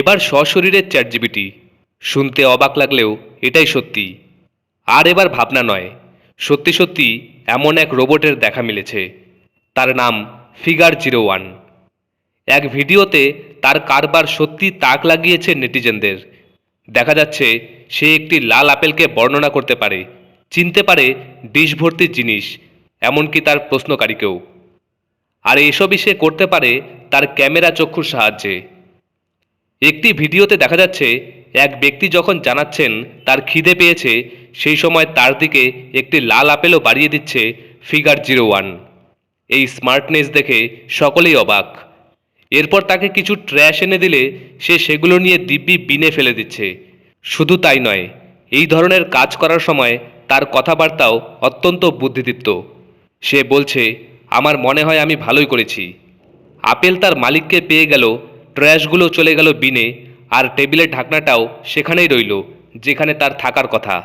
এবার সশরীরের chat GPT শুনতে অবাক লাগলেও এটাই সত্যি। আর এবার ভাবনা নয়, সত্যি সত্যি এমন এক রোবটের দেখা মিলেছে। তার নাম ফিগার জিরো ওয়ান। এক ভিডিওতে তার কারবার সত্যি তাক লাগিয়েছে নেটিজেনদের। দেখা যাচ্ছে সে একটি লাল আপেলকে বর্ণনা করতে পারে, চিনতে পারে ডিশ ভর্তি জিনিস, এমনকি তার প্রশ্নকারীকেও। আর এসবই সে করতে পারে তার ক্যামেরা চক্ষুর সাহায্যে। একটি ভিডিওতে দেখা যাচ্ছে, এক ব্যক্তি যখন জানাচ্ছেন তার খিদে পেয়েছে, সেই সময় তার দিকে একটি লাল আপেলও বাড়িয়ে দিচ্ছে ফিগার জিরো ওয়ান। এই স্মার্টনেস দেখে সকলেই অবাক। এরপর তাকে কিছু ট্র্যাশ এনে দিলে, সে সেগুলো নিয়ে দিব্যি বিনে ফেলে দিচ্ছে। শুধু তাই নয়, এই ধরনের কাজ করার সময় তার কথাবার্তাও অত্যন্ত বুদ্ধিদীপ্ত। সে বলছে, আমার মনে হয় আমি ভালোই করেছি। আপেল তার মালিককে পেয়ে গেল ট্র্যাশগুলো চলে গেল বিনে আর টেবিলের ঢাকনাটাও সেখানেই রইল যেখানে তার থাকার কথা।